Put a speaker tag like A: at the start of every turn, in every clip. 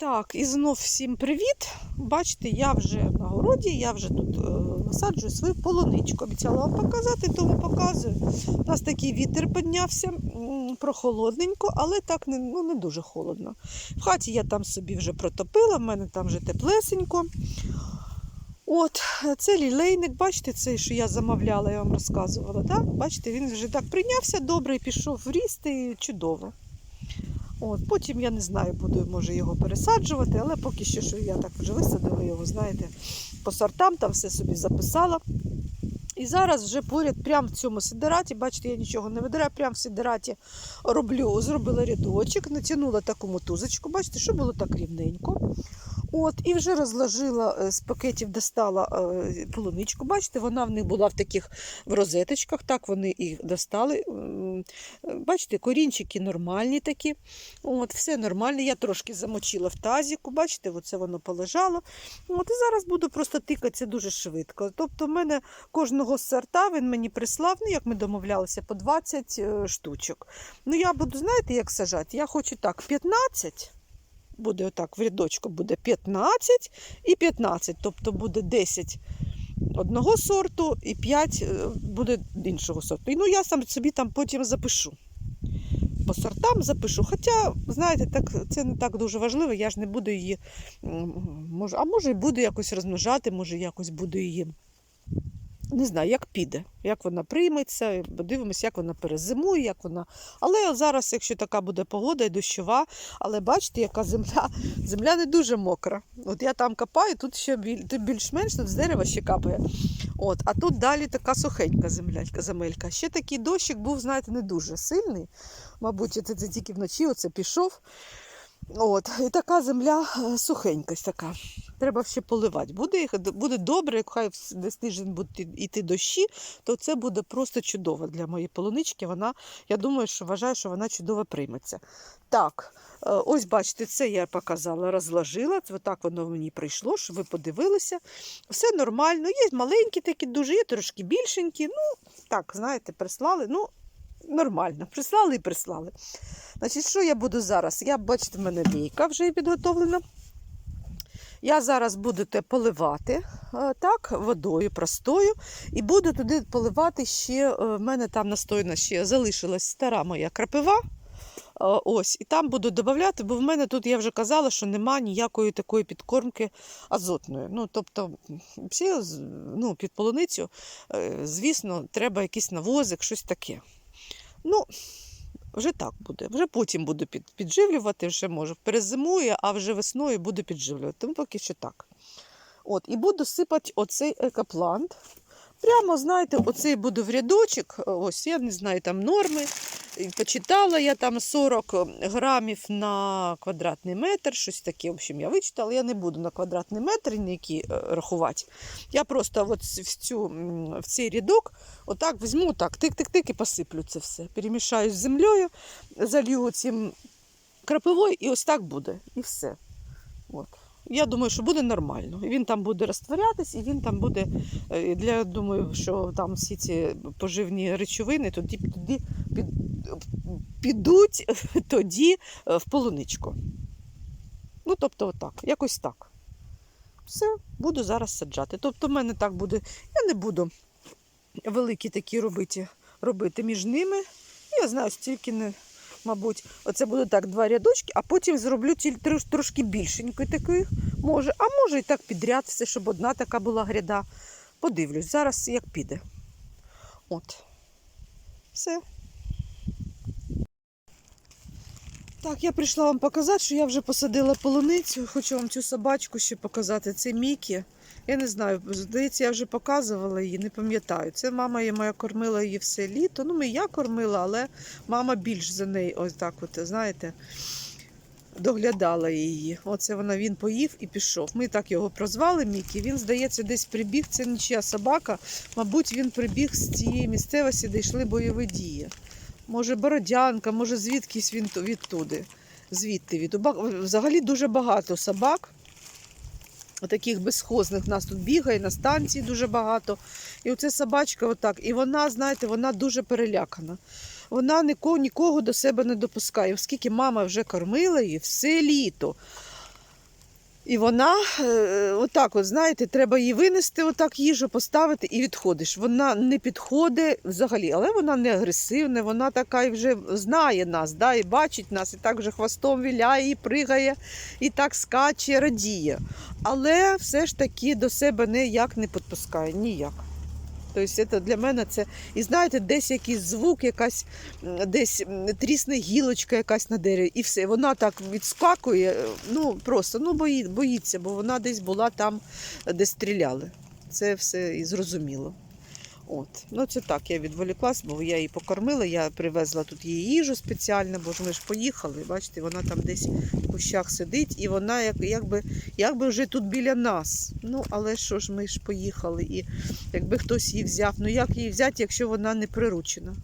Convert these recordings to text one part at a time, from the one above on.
A: Так, і знов всім привіт. Бачите, я вже на городі, я вже тут е, висаджую свою полуничку. Обіцяла вам показати, тому показую. У нас такий вітер піднявся, прохолодненько, але так не, ну, не дуже холодно. В хаті я там собі вже протопила, в мене там вже теплесенько. От, це лілейник, бачите, цей, що я замовляла, я вам розказувала. Так? Бачите, він вже так прийнявся добре пішов в ріст і чудово. От, потім я не знаю, буду може його пересаджувати, але поки що що я так вже висадила його, знаєте, по сортам там все собі записала. І зараз вже поряд, прямо в цьому сидераті, бачите, я нічого не видираю, прямо в сидераті роблю, зробила рядочок, натягнула таку мотузочку, бачите, що було так рівненько. От, і вже розложила е, з пакетів, достала е, полуничку. Бачите, вона в них була в таких в розеточках, так вони і достали. Е, Бачите, корінчики нормальні такі. От, все нормально. Я трошки замочила в тазіку, бачите, оце воно полежало. От, і зараз буду просто тикатися дуже швидко. Тобто, в мене кожного сорта він мені прислав, ну як ми домовлялися, по 20 е, штучок. Ну, я буду, знаєте, як сажати? Я хочу так, 15 буде отак в рядочку буде 15 і 15, тобто буде 10 одного сорту і 5 е, буде іншого сорту. І ну я сам собі там потім запишу. По сортам запишу. Хоча, знаєте, так, це не так дуже важливо, я ж не буду її, а може буду якось розмножати, може якось буду її. Не знаю, як піде, як вона прийметься, подивимося, як вона перезимує, як вона. Але зараз, якщо така буде погода і дощова, але бачите, яка земля, земля не дуже мокра. От я там копаю, тут ще біль- більш-менш тут з дерева ще капає. От, а тут далі така сухенька землянька, земелька. Ще такий дощик був, знаєте, не дуже сильний. Мабуть, це тільки вночі оце пішов. От, і така земля е, сухенька така. Треба ще поливати. Буде, буде добре, хай десь тиждень будуть йти дощі, то це буде просто чудово для моєї полунички. Вона, я думаю, що вважаю, що вона чудово прийметься. Так, е, ось бачите, це я показала, розложила. Це так воно мені прийшло, щоб ви подивилися. Все нормально. Є маленькі такі, дуже, є трошки більшенькі. Ну, так, знаєте, прислали. Ну, нормально. Прислали і прислали. Значить, що я буду зараз? Я, бачите, в мене лійка вже підготовлена. Я зараз буду те поливати е, так, водою простою. І буду туди поливати ще. е, В мене там настояна ще залишилась стара моя крапива. Е, Ось, і там буду додавати, бо в мене тут я вже казала, що нема ніякої такої підкормки азотної. Ну, тобто, всі, ну, під полуницю, звісно, треба якийсь навозик, щось таке. Ну, вже так буде. Вже потім буду підживлювати, вже може перезимує, а вже весною буду підживлювати. Тому поки що так. От, і буду сипати оцей екоплант. Прямо, знаєте, оцей буду в рядочок. Ось, я не знаю, там норми. Почитала я там 40 грамів на квадратний метр, щось таке. В общем, я вичитала. Я не буду на квадратний метр ніякі е, рахувати. Я просто от в, цю, в цей рядок отак візьму, так, тик-тик-тик і посиплю це все. Перемішаю з землею, залью цим крапивою, і ось так буде. І все. От. Я думаю, що буде нормально. Він там буде розтворятись, і він там буде. е, я думаю, що там всі ці поживні речовини тоді, тоді під, підуть тоді е, в полуничку. Ну, тобто, отак, якось так. Все, буду зараз саджати. Тобто, в мене так буде. Я не буду великі такі робити, робити між ними. Я знаю, стільки не, мабуть, оце буде так два рядочки, а потім зроблю трошки більшенької такої. Може, а може і так підряд все, щоб одна така була гряда. Подивлюсь, зараз як піде. От. Все. Так, я прийшла вам показати, що я вже посадила полуницю. Хочу вам цю собачку ще показати. Це Мікі. Я не знаю, здається, я вже показувала її, не пам'ятаю. Це мама її моя кормила її все літо. Ну, і я кормила, але мама більш за неї, ось так, от, знаєте, доглядала її. Оце вона він поїв і пішов. Ми так його прозвали Мікі. Він, здається, десь прибіг. Це нічия собака. Мабуть, він прибіг з тієї місцевості, де йшли бойові дії. Може, Бородянка, може, звідкись він ту- відтуди. Звідти від. Взагалі дуже багато собак. Таких безхозних нас тут бігає, на станції дуже багато. І оця собачка отак. І вона, знаєте, вона дуже перелякана. Вона нікого, нікого до себе не допускає, оскільки мама вже кормила її все літо. І вона, е, отак, от, знаєте, треба її винести, отак їжу поставити і відходиш. Вона не підходить взагалі, але вона не агресивна, вона така і вже знає нас, да, і бачить нас, і так вже хвостом віляє, і пригає, і так скаче, радіє. Але все ж таки до себе ніяк не підпускає, ніяк. Тобто це для мене це. І знаєте, десь якийсь звук, якась десь трісне гілочка якась на дереві, і все. Вона так відскакує, е, ну просто ну, бої, боїться, бо вона десь була там, де стріляли. Це все і зрозуміло. От. Ну, це так, я відволіклась, бо я її покормила, я привезла тут її їжу спеціально, бо ж ми ж поїхали. Бачите, вона там десь в кущах сидить, і вона як, якби, якби вже тут біля нас. Ну, але що ж, ми ж поїхали, і якби хтось її взяв. Ну як її взяти, якщо вона не приручена?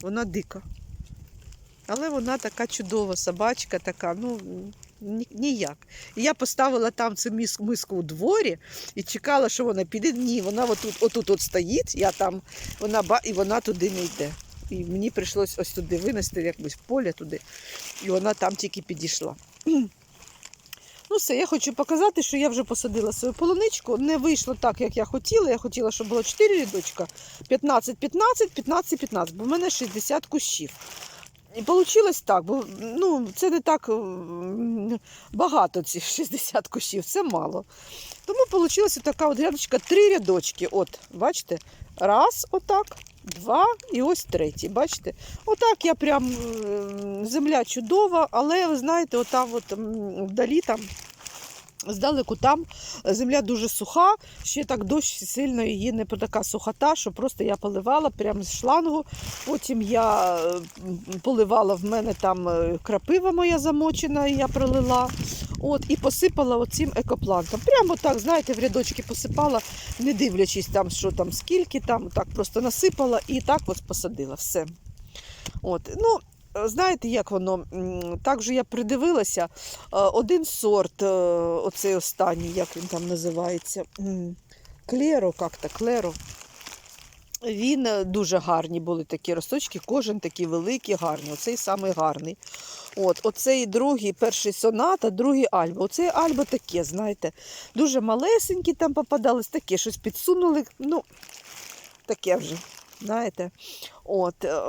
A: Вона дика. Але вона така чудова собачка, така, ну ніяк. І я поставила там цю миску у дворі і чекала, що вона піде. Ні, вона отут, отут от стоїть, я там, вона ба, і вона туди не йде. І мені прийшлось ось туди винести, якось поле туди, і вона там тільки підійшла. Ну, все, я хочу показати, що я вже посадила свою полуничку. Не вийшло так, як я хотіла. Я хотіла, щоб було 4 рядочка, 15, 15, 15, 15, бо в мене 60 кущів. І вийшло так, бо ну, це не так багато цих 60 кущів, це мало. Тому вийшла така от грядочка, три рядочки. От, бачите, раз, отак, два і ось третій. Бачите? Отак я прям земля чудова, але ви знаєте, отам от вдалі там. Здалеку там земля дуже суха, ще так дощ сильно її не така сухота, що просто я поливала прямо з шлангу. Потім я е, поливала в мене там е, крапива моя замочена, я пролила. От, і посипала оцим екоплантом. Прямо так, знаєте, в рядочки посипала, не дивлячись там, що там, скільки там, так просто насипала і так ось посадила все. От, ну, е, знаєте, як воно? Так же я придивилася. Е, Один сорт, е, оцей останній, як він там називається. Клеро, як-то, клеро. Він е, дуже гарні були такі росточки, кожен такий великий, гарний. Оцей самий гарний. От, оцей другий, перший соната, другий альба. Оцей альба таке, знаєте, дуже малесенькі там попадались, таке щось підсунули. Ну, таке вже, знаєте. От, е,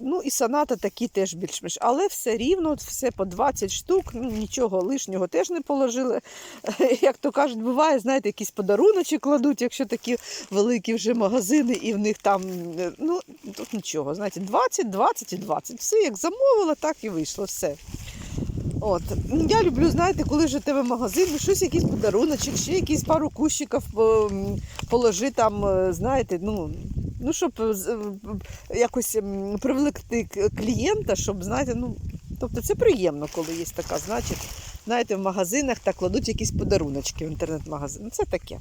A: ну і соната такі теж більш-менш. Але все рівно, все по 20 штук, ну, нічого лишнього теж не положили. Як то кажуть, буває, знаєте, якісь подаруночки кладуть, якщо такі великі вже магазини, і в них там, е, ну, тут нічого, знаєте, 20, 20 і 20. Все як замовила, так і вийшло. Все. От. Я люблю, знаєте, коли вже тебе магазин, ну, щось якийсь подаруночок, ще якісь пару кущиків положи там, е, знаєте, ну, ну щоб е, е, якось привлекти клієнта, щоб, знаєте, ну, тобто це приємно, коли є така, значить, знаєте, в магазинах так кладуть якісь подаруночки в інтернет-магазин. Це таке.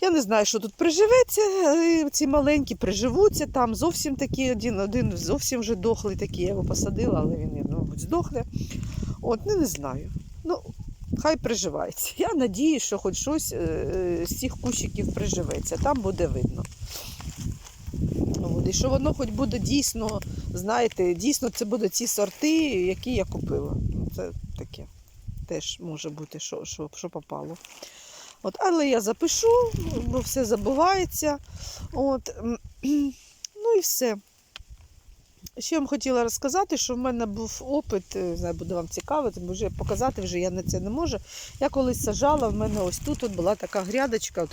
A: Я не знаю, що тут приживеться. е, Ці маленькі приживуться там. Зовсім такі, один, один зовсім вже дохлий такий. Я його посадила, але він, ну, мабуть, здохне. От, ну не знаю. Ну, хай приживається. Я надіюсь, що хоч щось е, з цих кущиків приживеться. Там буде видно. І що воно хоч буде дійсно, знаєте, дійсно це будуть ці сорти, які я купила. Це таке теж може бути, що, що, що попало. От, але я запишу, бо все забувається. От, ну і все. Ще я вам хотіла розказати, що в мене був опит, е, не знаю, буде вам цікавити, бо вже показати вже я на це не можу. Я колись сажала, в мене ось тут от була така грядочка, от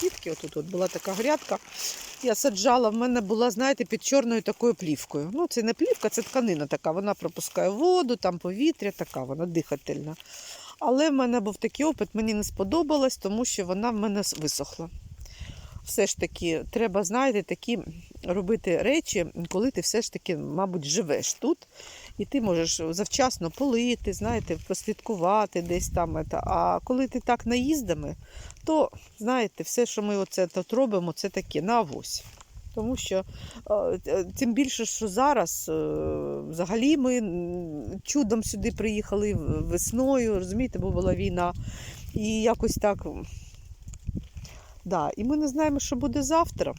A: квітки, отут от була така грядка. Я саджала, в мене була, знаєте, під чорною такою плівкою. Ну, це не плівка, це тканина така. Вона пропускає воду, там повітря, така, вона дихательна. Але в мене був такий опит, мені не сподобалось, тому що вона в мене висохла. Все ж таки, треба, знаєте, такі робити речі, коли ти все ж таки, мабуть, живеш тут, і ти можеш завчасно полити, знаєте, послідкувати десь там. А коли ти так наїздами, то знаєте, все, що ми оце тут робимо, це таке на авось. Тому що е, тим більше, що зараз е, взагалі ми чудом сюди приїхали весною, розумієте, бо була війна. І якось так. Да, і ми не знаємо, що буде завтра.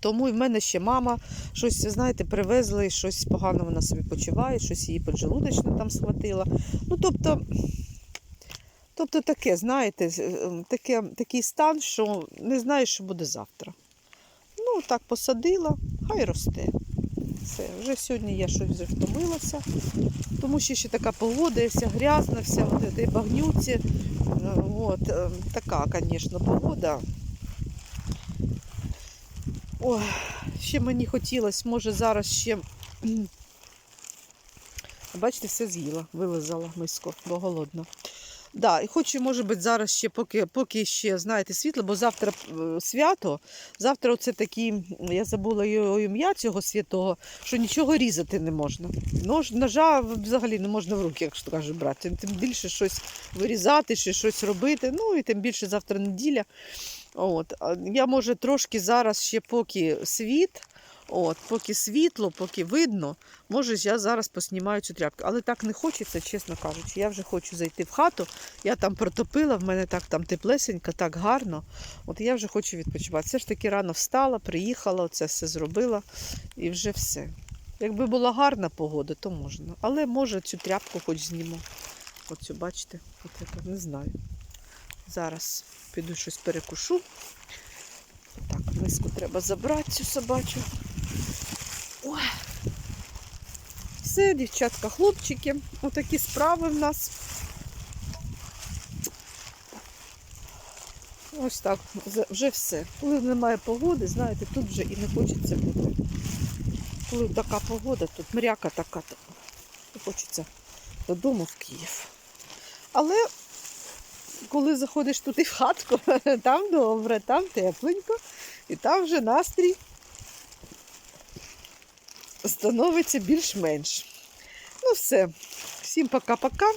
A: Тому і в мене ще мама щось, знаєте, привезли, щось погано вона собі почуває, щось її поджелудочне там схватило. Ну, тобто, тобто таке, знаєте, е, таке, такий стан, що не знаєш, що буде завтра. Ну, так посадила, хай росте. Все, вже сьогодні я щось вже втомилася, тому що ще така погода, і вся грязна, вся багнюці. От, така, звісно, погода. Ой, ще мені хотілося, може зараз ще. Бачите, все з'їла, вилизала миску, бо голодна. Да, і хочу, може бути, зараз ще, поки, поки ще, знаєте, світло, бо завтра е, свято. Завтра оце такі, я забула його ім'я цього святого, що нічого різати не можна. Нож, ножа взагалі не можна в руки, якщо кажуть, брати. Тим більше щось вирізати, чи щось робити. Ну і тим більше завтра неділя. От. Я може трошки зараз ще поки світ, от, поки світло, поки видно, може я зараз поснімаю цю тряпку. Але так не хочеться, чесно кажучи. Я вже хочу зайти в хату. Я там протопила, в мене так там теплесенько, так гарно. От я вже хочу відпочивати. Все ж таки рано встала, приїхала, оце все зробила і вже все. Якби була гарна погода, то можна. Але може цю тряпку хоч зніму. Оцю, бачите, яка, не знаю. Зараз піду щось перекушу. Так, миску треба забрати цю собачу. Ой. Все, дівчатка, хлопчики, отакі справи в нас. Ось так, вже все. Коли немає погоди, знаєте, тут вже і не хочеться бути. Коли така погода, тут мряка така, то хочеться додому в Київ. Але коли заходиш тут і в хатку, там добре, там тепленько, і там вже настрій становиться більш-менш. Ну все, всім пока-пока.